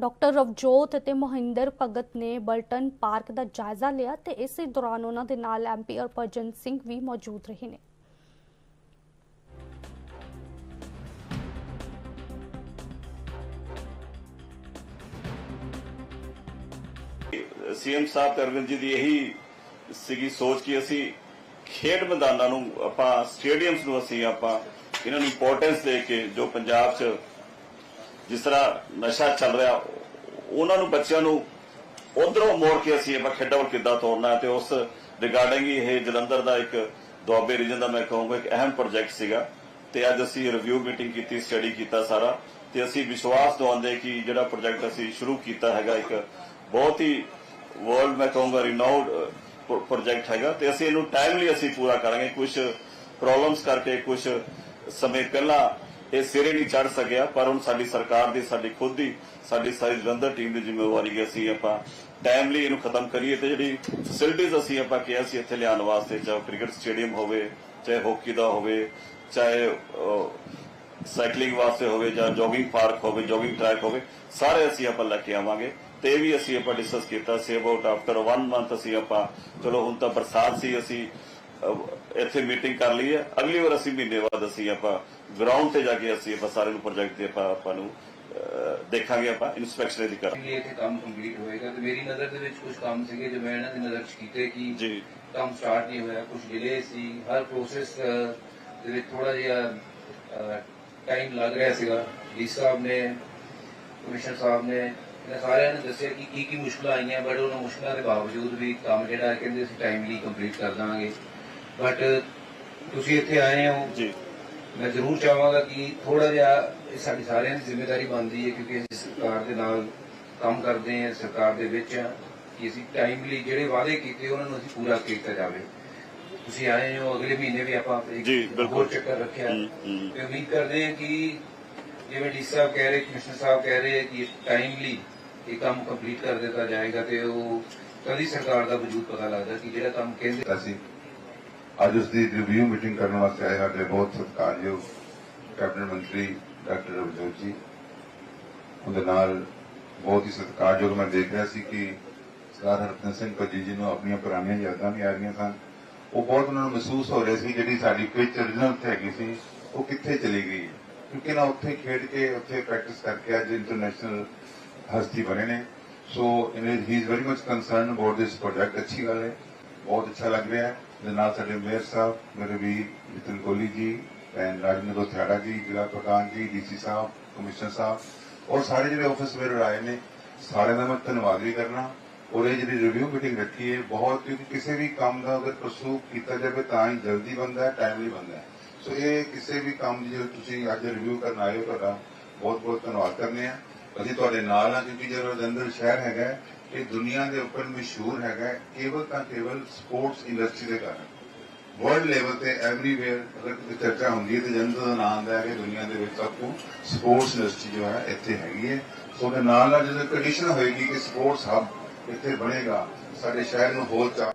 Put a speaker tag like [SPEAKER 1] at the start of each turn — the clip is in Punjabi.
[SPEAKER 1] ਡਾਕਟਰ ਰਵਜੋਤ ਅਤੇ ਮੋਹਿੰਦਰ ਭਗਤ ਨੇ ਬਲਟਨ ਪਾਰਕ ਦਾ ਜਾਇਜ਼ਾ ਲਿਆ ਤੇ ਇਸੇ ਦੌਰਾਨ ਉਹਨਾਂ ਦੇ ਨਾਲ ਐਮਪੀ ਹਰਭਜਨ ਸਿੰਘ ਵੀ ਮੌਜੂਦ ਰਹੇ ਨੇ।
[SPEAKER 2] ਸੀਐਮ ਸਾਹਿਬ ਅਰਵਿੰਦ ਜੀ ਦੀ ਇਹੀ ਸੀਗੀ ਸੋਚ ਕਿ ਅਸੀਂ ਖੇਡ ਮੈਦਾਨਾਂ ਨੂੰ, ਆਪਾਂ ਸਟੇਡੀਅਮਸ ਨੂੰ ਅਸੀਂ, ਆਪਾਂ ਇਹਨਾਂ ਨੂੰ ਇੰਪੋਰਟੈਂਸ ਦੇ ਕੇ ਜੋ ਪੰਜਾਬ 'ਚ ਜਿਸ ਤਰ੍ਹਾਂ ਨਸ਼ਾ ਚੱਲ ਰਿਹਾ, ਉਹਨਾਂ ਨੂੰ ਬੱਚਿਆਂ ਨੂੰ ਉਧਰੋਂ ਮੋੜ ਕੇ ਅਸੀਂ ਆਪਾਂ ਖੇਡਾਂ ਵੱਲ ਕਿੱਦਾਂ ਤੋਰਨਾ ਤੇ ਉਸ ਰਿਗਾਰਡਿੰਗ ਇਹ ਜਲੰਧਰ ਦਾ ਇੱਕ ਦੁਆਬੇ ਰੀਜਨ ਦਾ ਮੈਂ ਕਹੂੰਗਾ, ਇੱਕ ਅਹਿਮ ਪ੍ਰੋਜੈਕਟ ਸੀਗਾ ਤੇ ਅੱਜ ਅਸੀਂ ਰਿਵਿਊ ਮੀਟਿੰਗ ਕੀਤੀ ਸਟੱਡੀ ਕੀਤਾ ਸਾਰਾ ਤੇ ਅਸੀਂ ਵਿਸ਼ਵਾਸ ਦਵਾਉਂਦੇ ਕਿ ਜਿਹੜਾ ਪ੍ਰੋਜੈਕਟ ਅਸੀਂ ਸ਼ੁਰੂ ਕੀਤਾ ਹੈਗਾ, ਇੱਕ ਬਹੁਤ ਹੀ ਵਰਲਡ ਮੈਂ ਕਹੂੰਗਾ ਰਿਨਾਊਡ ਪ੍ਰੋਜੈਕਟ ਹੈਗਾ ਤੇ ਅਸੀਂ ਇਹਨੂੰ ਟਾਈਮਲੀ ਅਸੀਂ ਪੂਰਾ ਕਰਾਂਗੇ। ਕੁਝ ਪ੍ਰੋਬਲਮਸ ਕਰਕੇ ਕੁਝ ਸਮੇਂ ਪਹਿਲਾਂ ਇਹ ਸਿਰੇ ਨਹੀਂ ਚੜ ਸਕਿਆ, ਪਰ ਹੁਣ ਸਾਡੀ ਸਰਕਾਰ ਦੀ, ਸਾਡੀ ਖੁਦ ਦੀ, ਸਾਡੀ ਸਾਰੀ ਜਲੰਧਰ ਟੀਮ ਦੀ ਜ਼ਿੰਮੇਵਾਰੀ ਹੈ, ਅਸੀਂ ਆਪਾਂ ਟਾਈਮਲੀ ਇਹਨੂੰ ਖਤਮ ਕਰੀਏ ਤੇ ਜਿਹੜੀ ਫੈਸਿਲਿਟੀਜ਼ ਅਸੀਂ ਆਪਾਂ ਕਿਹਾ ਸੀ ਇੱਥੇ ਲਿਆਉਣ ਵਾਸਤੇ, ਚਾਹੇ ਕ੍ਰਿਕਟ ਸਟੇਡੀਅਮ ਹੋਵੇ, ਚਾਹੇ ਹਾਕੀ ਦਾ ਹੋਵੇ, ਚਾਹੇ ਸਾਈਕਲਿੰਗ ਵਾਸਤੇ ਹੋਵੇ ਜਾਂ ਜੋਗਿੰਗ ਪਾਰਕ ਹੋਵੇ ਜੋਗਿੰਗ ਟਰੈਕ ਹੋਵੇ, ਸਾਰੇ ਅਸੀਂ ਆਪਾਂ ਲੈ ਕੇ ਆਵਾਂਗੇ ਤੇ ਵੀ ਅਸੀਂ ਆਪਾਂ ਡਿਸਕਸ ਕੀਤਾ ਸੀ ਅਬਾਊਟ ਆਫਟਰ 1 ਮੰਥ ਅਸੀਂ ਆਪਾਂ, ਚਲੋ ਹੁਣ ਤਾਂ ਬਰਸਾਤ ਸੀ, ਅਸੀਂ ਇੱਥੇ ਮੀਟਿੰਗ ਕਰ ਲਈ ਹੈ। ਅਗਲੀ ਵਾਰ ਅਸੀਂ ਮਹੀਨੇ ਬਾਅਦ ਅਸੀਂ ਆਪਾਂ ਗਰਾਊਂਡ ਤੇ ਜਾ ਕੇ ਅਸੀਂ ਆਪਾਂ ਸਾਰੇ ਨੂੰ ਪ੍ਰੋਜੈਕਟ ਦੇ ਆਪਾਂ ਆਪਾਂ ਨੂੰ ਦੇਖਾਂਗੇ ਆਪਾਂ ਇਨਸਪੈਕਸ਼ਨ ਦੀ ਕਰ
[SPEAKER 3] ਲਈ ਇੱਥੇ ਕੰਮ ਕੰਪਲੀਟ ਹੋਏਗਾ ਤੇ ਮੇਰੀ ਨਜ਼ਰ ਦੇ ਵਿੱਚ ਕੁਝ ਕੰਮ ਸੀਗੇ ਜੋ ਮੈਂ ਇਹਨਾਂ ਦੀ ਨਜ਼ਰ 'ਚ ਕੀਤੇ ਕਿ
[SPEAKER 2] ਜੀ।
[SPEAKER 3] ਕੰਮ ਸਟਾਰਟ ਨਹੀਂ ਹੋਇਆ ਕੁਝ ਡਿਲੇ ਸੀ। ਹਰ ਪ੍ਰੋਸੈਸ ਦੇ ਵਿੱਚ ਥੋੜਾ ਜਿਹਾ ਟਾਈਮ ਲੱਗ ਰਿਹਾ ਸੀਗਾ। ਡੀ ਸਾਹਿਬ ਨੇ ਕਮਿਸ਼ਨਰ ਸਾਹਿਬ ਨੇ ਇਹਨਾਂ ਸਾਰਿਆਂ ਨੇ ਦੱਸਿਆ ਕਿ ਕੀ ਕੀ ਮੁਸ਼ਕਲਾਂ ਆਈਆਂ ਬਟ ਉਹਨਾਂ ਮੁਸ਼ਕਲਾਂ ਦੇ ਬਾਵਜੂਦ ਵੀ ਕੰਮ ਜਿਹੜਾ ਕਹਿੰਦੇ ਅਸੀਂ ਟਾਈਮਲੀ ਕੰਪਲੀਟ ਕਰ ਦਾਂਗੇ। ਬਟ ਤੁਸੀਂ ਇੱਥੇ ਆਏ ਹੋ
[SPEAKER 2] ਜੀ
[SPEAKER 3] ਮੈਂ ਜ਼ਰੂਰ ਚਾਹਾਂਗਾ ਕਿ ਥੋੜਾ ਜਿਹਾ ਇਹ ਸਾਡੀ ਸਾਰਿਆਂ ਦੀ ਜ਼ਿੰਮੇਵਾਰੀ ਬਣਦੀ ਹੈ ਕਿਉਂਕਿ ਅਸੀਂ ਸਰਕਾਰ ਦੇ ਨਾਲ ਕੰਮ ਕਰਦੇ ਹਾਂ ਸਰਕਾਰ ਦੇ ਵਿੱਚ ਹਾਂ ਕਿ ਅਸੀਂ ਟਾਈਮਲੀ ਜਿਹੜੇ ਵਾਅਦੇ ਕੀਤੇ ਉਹਨਾਂ ਨੂੰ ਅਸੀਂ ਪੂਰਾ ਕੀਤਾ ਜਾਵੇ ਤੁਸੀਂ ਆਏ ਹੋ ਅਗਲੇ ਮਹੀਨੇ ਵੀ ਆਪਾਂ ਇੱਕ
[SPEAKER 2] ਜੀ, ਬਿਲਕੁਲ।
[SPEAKER 3] ਹੋਰ ਚੱਕਰ ਰੱਖਿਆ। ਤੇ ਉਮੀਦ ਕਰਦੇ ਹਾਂ ਕਿ ਜਿਵੇਂ ਡੀ ਸਾਹਿਬ ਕਹਿ ਰਹੇ ਕਮਿਸ਼ਨਰ ਸਾਹਿਬ ਕਹਿ ਰਹੇ ਕਿ ਟਾਈਮਲੀ ਇਹ ਕੰਮ ਕੰਪਲੀਟ ਕਰ ਦਿੱਤਾ ਜਾਏਗਾ ਤੇ ਉਹ ਕਦੀ ਸਰਕਾਰ ਦਾ ਵਜੂਦ ਪਤਾ ਲੱਗਦਾ ਕਿ ਜਿਹੜਾ ਕੰਮ ਕਹਿੰਦੇ
[SPEAKER 4] ਕੀਤਾ ਸੀ ਅੱਜ ਉਸ ਦੀ ਰਿਵਿਊ ਮੀਟਿੰਗ ਕਰਨ ਵਾਸਤੇ ਆਏ ਸਾਡੇ ਬਹੁਤ ਸਤਿਕਾਰਯੋਗ ਕੈਬਨਿਟ ਮੰਤਰੀ ਡਾਕਟਰ ਰਵਜੋਤ ਜੀ। ਉਹਦੇ ਨਾਲ ਬਹੁਤ ਹੀ ਸਤਿਕਾਰਯੋਗ ਮੈਂ ਦੇਖ ਰਿਹਾ ਸੀ ਕਿ ਸਰਦਾਰ ਹਰਪ੍ਰੀਤ ਸਿੰਘ ਭੱਜੀ ਜੀ ਨੂੰ ਆਪਣੀਆਂ ਪੁਰਾਣੀਆਂ ਯਾਦਾਂ ਵੀ ਆ ਰਹੀਆਂ ਸਨ। ਉਹ ਬਹੁਤ ਉਹਨਾਂ ਨੂੰ ਮਹਿਸੂਸ ਹੋ ਰਿਹਾ ਸੀ ਜਿਹੜੀ ਸਾਡੀ ਪਿਚ origignal ਉੱਥੇ ਹੈਗੀ ਸੀ, ਉਹ ਕਿੱਥੇ ਚਲੀ ਗਈ। ਹੈ। ਕਿਉਂਕਿ ਨਾ ਉੱਥੇ ਖੇਡ ਕੇ, ਉੱਥੇ ਪ੍ਰੈਕਟਿਸ ਕਰਕੇ ਅੱਜ ਇੰਟਰਨੈਸ਼ਨਲ ਹਸਤੀ ਬਣੇ ਨੇ। So he is very much concern about this project ਅੱਛੀ ਗੱਲ ਹੈ, ਬਹੁਤ ਅੱਛਾ ਲੱਗ ਰਿਹਾ ਹੈ। ਦੇ ਨਾਲ ਸਾਡੇ ਮੇਅਰ ਸਾਹਿਬ, ਮੇਰੇ ਵੀਰ ਨਿਤਨ ਕੋਹਲੀ ਜੀ ਐਂਡ ਰਾਜਿੰਦਰ ਥਿਆੜਾ ਜੀ, ਜ਼ਿਲ੍ਹਾ ਪ੍ਰਧਾਨ ਜੀ, ਡੀਸੀ ਸਾਹਿਬ, ਕਮਿਸ਼ਨਰ ਸਾਹਿਬ ਔਰ ਸਾਰੇ ਜਿਹੜੇ ਆਫਿਸ ਮੇਰੇ ਆਏ ਨੇ, ਸਾਰਿਆਂ ਦਾ ਮੈਂ ਧੰਨਵਾਦ ਵੀ ਕਰਨਾ। ਔਰ ਇਹ ਜਿਹੜੀ ਰਿਵਿਊ ਮੀਟਿੰਗ ਰੱਖੀ ਹੈ, ਬਹੁਤ ਕਿਉਂਕਿ ਕਿਸੇ ਵੀ ਕੰਮ ਦਾ ਅਗਰ ਪਰਸੂ ਕੀਤਾ ਜਾਵੇ ਤਾਂ ਹੀ ਜਲਦੀ ਬੰਦਾ ਹੈ ਟਾਈਮਲੀ ਬੰਦਾ ਹੈ। ਸੋ ਇਹ ਕਿਸੇ ਵੀ ਕੰਮ ਦੀ ਜਦੋਂ ਤੁਸੀਂ ਅੱਜ ਰਿਵਿਊ ਕਰਨ ਆਏ ਹੋ, ਤੁਹਾਡਾ ਬਹੁਤ ਬਹੁਤ ਧੰਨਵਾਦ ਕਰਨੇ ਆ। ਅਸੀਂ ਤੁਹਾਡੇ ਨਾਲ ਆ ਕਿਉਂਕਿ ਜਿਹੜਾ ਜਲੰਧਰ ਸ਼ਹਿਰ ਹੈਗਾ ਇਹ ਦੁਨੀਆ ਦੇ ਉੱਪਰ ਮਸ਼ਹੂਰ ਹੈਗਾ ਕੇਵਲ ਤਾਂ ਕੇਵਲ ਸਪੋਰਟਸ ਇੰਡਸਟਰੀ ਦੇ ਕਾਰਨ। ਵਰਲਡ ਲੈਵਲ ਤੇ ਐਵਰੀਵੇਅਰ ਅਗਰ ਕੋਈ ਚਰਚਾ ਹੁੰਦੀ ਹੈ, ਤੇ ਜਨਤਾ ਦਾ ਨਾਮ ਆਉਂਦਾ ਹੈ ਕਿ ਦੁਨੀਆ ਦੇ ਵਿੱਚ ਸਭ ਤੋਂ ਸਪੋਰਟਸ ਇੰਡਸਟਰੀ ਜੋ ਹੈ, ਇੱਥੇ ਹੈਗੀ ਹੈ। ਸੋ ਉਹਦੇ ਨਾਲ ਨਾਲ ਜਦੋਂ ਕੰਡੀਸ਼ਨ ਹੋਏਗੀ ਕਿ ਸਪੋਰਟਸ ਹੱਬ ਇੱਥੇ ਬਣੇਗਾ, ਸਾਡੇ ਸ਼ਹਿਰ ਨੂੰ ਹੋਰ ਚਾ